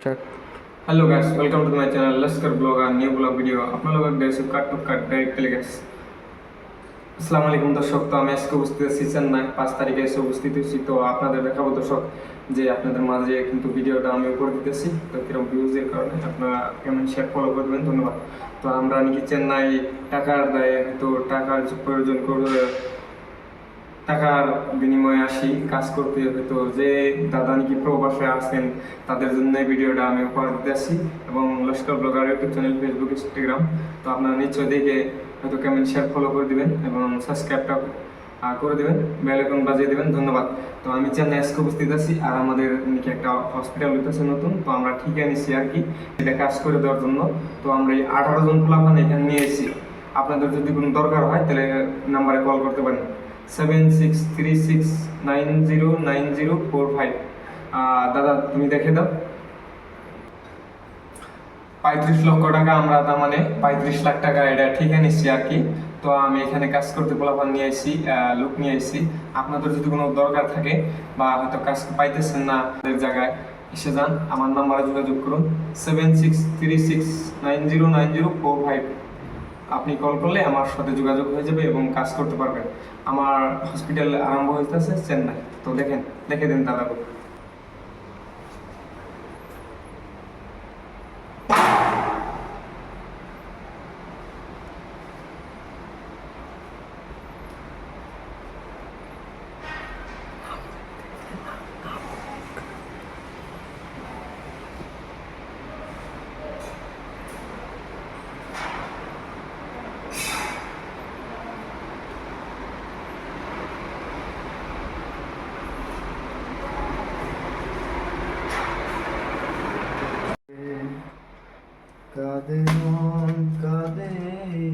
Start. Hello guys welcome to my channel Lashkar blog R new blog video আপনাদের দেশে cut to cut directly guys আসসালামু আলাইকুম দর্শক তো আমি আজকে উপস্থিত আছি চেন্নাই পাঁচ তারিখে এসে উপস্থিত হয়েছি তো আপনাদের দেখাবো দর্শক যে আপনাদের মাঝে কিন্তু ভিডিওটা আমি উপরে দিতেছি তো কিরকম ভিউজের কারণে আপনারা কেমন শেয়ার ফলো করবেন ধন্যবাদ তো আমরা নাকি চেন্নাই টাকার দায়ে তো টাকার যে প্রয়োজন করবে টাকার বিনিময়ে আসি, কাজ করতে হবে। তো যে দাদা নাকি প্রবাসে আছেন, তাদের জন্য এই ভিডিওটা আমি উপহার দিতে আসি এবং Laskar blogger YouTube channel Facebook Instagram তো আপনারা নিশ্চয়ই দেখে হয়তো কমেন্ট শেয়ার ফলো করে দিবেন এবং সাবস্ক্রাইবটা করে দেবেন। বেল বাজিয়ে দেবেন। ধন্যবাদ। তো আমি চেন্নাই আজকে উপস্থিত আছি আর আমাদের নাকি একটা হসপিটাল হইতেছে নতুন। তো আমরা ঠিকই নিছি আর কি, এটা কাজ করে দেওয়ার জন্য। তো আমরা এই আঠারো জন প্লাবান এখানে নিয়ে এসেছি। আপনাদের যদি কোনো দরকার হয়, তাহলে নাম্বারে কল করতে পারেন। Seven six three six nine zero nine zero four five দাদা, তুমি দেখে দাও। পঁয়ত্রিশ লক্ষ টাকা আমরা তার মানে পঁয়ত্রিশ লাখ টাকা এটা ঠিক নিচ্ছি আর কি। তো আমি এখানে কাজ করতে পোলাপান নিয়ে এসেছি লোক নিয়ে এসেছি আপনাদের যদি কোনো দরকার থাকে বা হয়তো কাজ পাইতেছেন না জায়গায়, এসে যান। আমার নাম্বারে যোগাযোগ করুন। Seven six three six nine zero nine zero four five আপনি কল করলে আমার সাথে যোগাযোগ হয়ে যাবে এবং কাজ করতে পারবেন। আমার হসপিটাল আরম্ভ হইতেছে চেন্নাই। তো দেখেন, দেখে দিন দাদাকে কাঁদে মন কাঁদে।